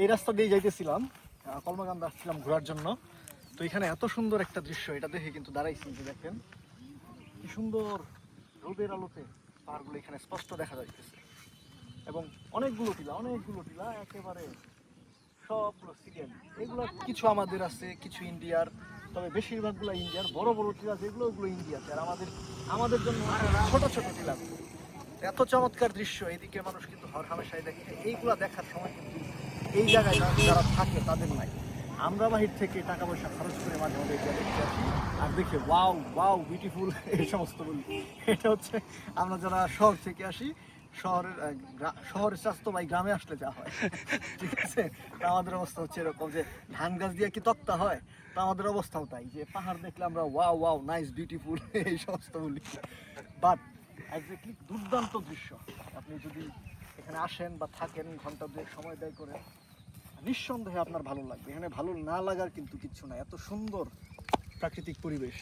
এই রাস্তা দিয়ে যাইতেছিলাম আহ, কলমাকান্দা আসছিলাম ঘোরার জন্য। তো এখানে এত সুন্দর একটা দৃশ্য এটা দেখে কিন্তু দাঁড়াইছি যে দেখেন কি সুন্দর রোদের আলোতে পাহাড়গুলো এখানে স্পষ্ট দেখা যাইতেছে। এবং অনেকগুলো টিলা অনেকগুলো টিলা একেবারে সবগুলো সিরিয়াল এগুলো কিছু আমাদের আছে কিছু ইন্ডিয়ার তবে বেশিরভাগগুলো ইন্ডিয়ার বড় বড় টিলা যেগুলো ওগুলো ইন্ডিয়াতে। আর আমাদের আমাদের জন্য ছোট ছোট টিলা। এত চমৎকার দৃশ্য এদিকে মানুষ কিন্তু হর হামেশাই দেখে এইগুলা দেখার সময় কিন্তু এই জায়গায় যারা- থাকে, তাদের নাই। আমরা বাহির থেকে টাকা পয়সা খরচ করে মাঝে মাঝে দেখতে আসি আর দেখে, ওয়াও ওয়াও বিউটিফুল এই সমস্ত বলি। এটা হচ্ছে আমরা যারা শহর থেকে আসি, শহরের শহরের স্বাস্থ্য বা গ্রামে আসলে যা হয়। ঠিক আছে? আমাদের অবস্থা হচ্ছে এরকম যে ধান গাছ দিয়ে কি তক্তা হয়? তা আমাদের অবস্থাও তাই যে পাহাড় দেখলে আমরা, ওয়াও ওয়াও নাইস বিউটিফুল এই সমস্ত বলি। বাট একজাক্টলি দুর্দান্ত দৃশ্য। আপনি যদি এখানে আসেন বা থাকেন, ঘণ্টা দুয়েক সময় ব্যয় করে, নিঃসন্দেহে আপনার ভালো লাগবে। এখানে ভালো না লাগার কিন্তু কিচ্ছু না এত সুন্দর প্রাকৃতিক পরিবেশ।